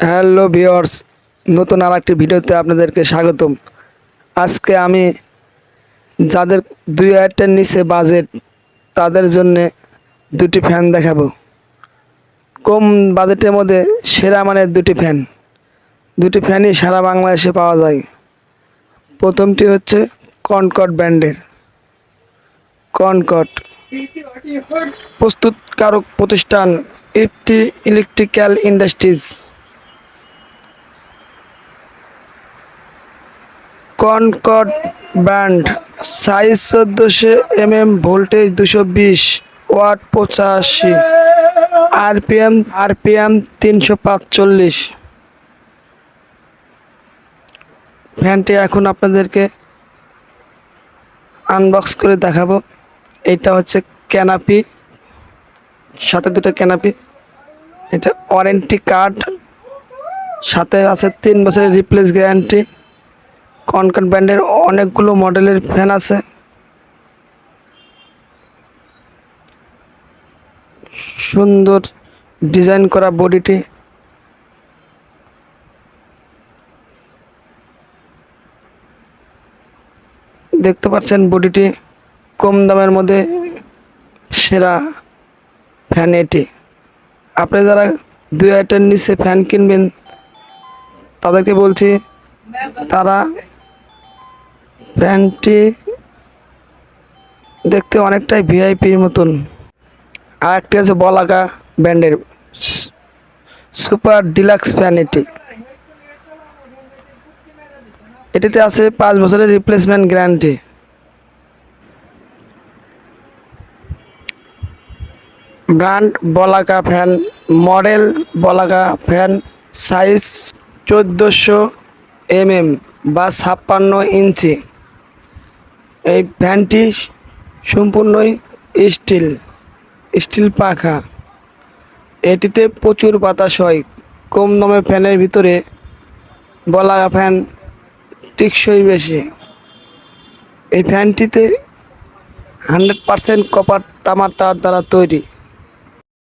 Hello viewers নতুন আর একটি ভিডিওতে আপনাদেরকে স্বাগতম। আজকে আমি যাদের দুই হাজারটার নিচে বাজেট তাদের জন্য দুটি ফ্যান দেখাবো। কম বাজেটের মধ্যে সেরা মানের দুটি ফ্যান দুটি ফ্যানই সারা বাংলাদেশে পাওয়া যায়। প্রথমটি হচ্ছে কনকট ব্র্যান্ডের। কনকট প্রস্তুতকারক প্রতিষ্ঠান ইফটি ইলেকট্রিক্যাল ইন্ডাস্ট্রিজ কনকট ব্র্যান্ড সাইজ চোদ্দোশো এম এম ভোল্টেজ দুশো বিশ, ওয়াট পঁচাশি, আরপিএম আরপিএম তিনশো পাঁচচল্লিশ। ফ্যানটি এখন আপনাদেরকে আনবক্স করে দেখাবো। এটা হচ্ছে ক্যানাপি, সাথে দুটো ক্যানাপি। এটা ওয়ারেন্টি কার্ড সাথে আছে তিন বছরের রিপ্লেস গ্যারান্টি কনকন ব্র্যান্ডের অনেকগুলো মডেলের ফ্যান আছে। সুন্দর ডিজাইন করা বডিটি। দেখতে পাচ্ছেন বডিটি কম দামের মধ্যে সেরা ফ্যান এটি। আপনি যারা দুই হাজারের নিচে ফ্যান কিনবেন, তাদেরকে বলছি, তারা ফ্যানটি দেখতে অনেকটাই ভিআইপির মতন। আর একটি আছে বলাকা ব্র্যান্ডের সুপার ডিলাক্স ফ্যান এটি। এটিতে আছে পাঁচ বছরের replacement guarantee. Brand Balaka fan, model Balaka fan, size চোদ্দোশো এমএম বা ছাপ্পান্ন ইঞ্চি। এই ফ্যানটি সম্পূর্ণই স্টিল স্টিল পাখা। এটিতে প্রচুর বাতাস হয়। কম দামে ফ্যানের ভিতরে বলা ফ্যান টিকসই বেশি। এই ফ্যানটিতে হান্ড্রেড পারসেন্ট কপার তামার তার দ্বারা তৈরি।